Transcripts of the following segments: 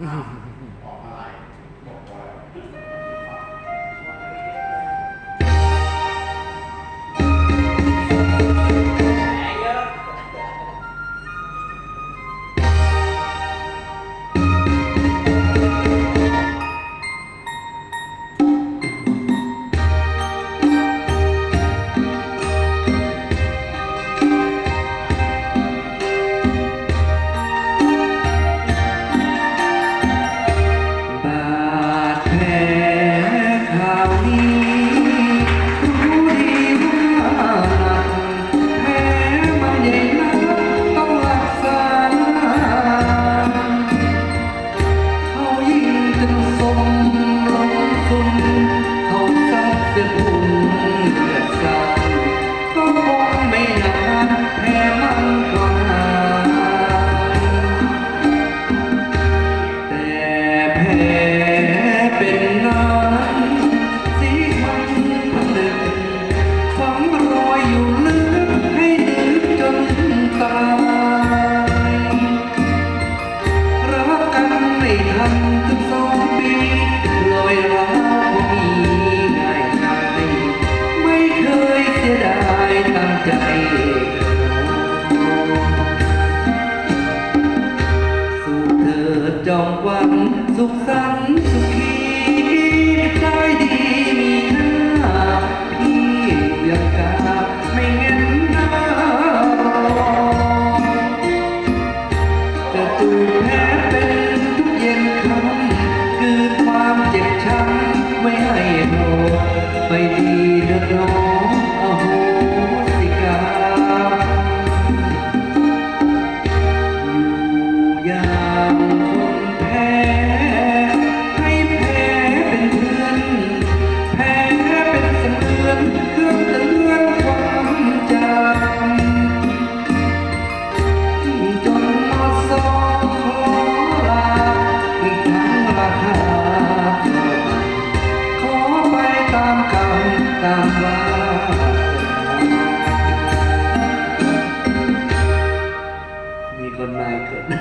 Um, จองหวังสุขสันต์สุขีใจดีมีหน้าพี่ยังกาไม่เงินหน้าจะจูบแพ้เป็นทุกเย็นคำคือความเจ็บช้ำไม่ให้โหดไปดีเดินรอ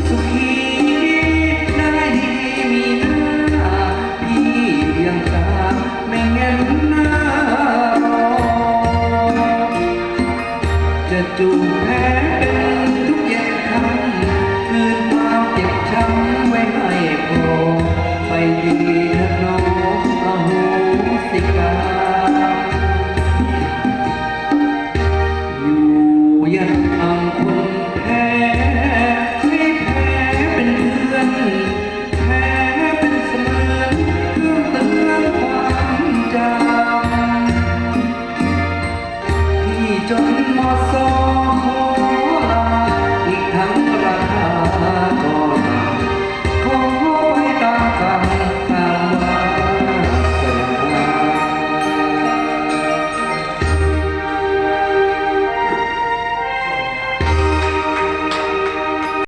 to keep জন্ম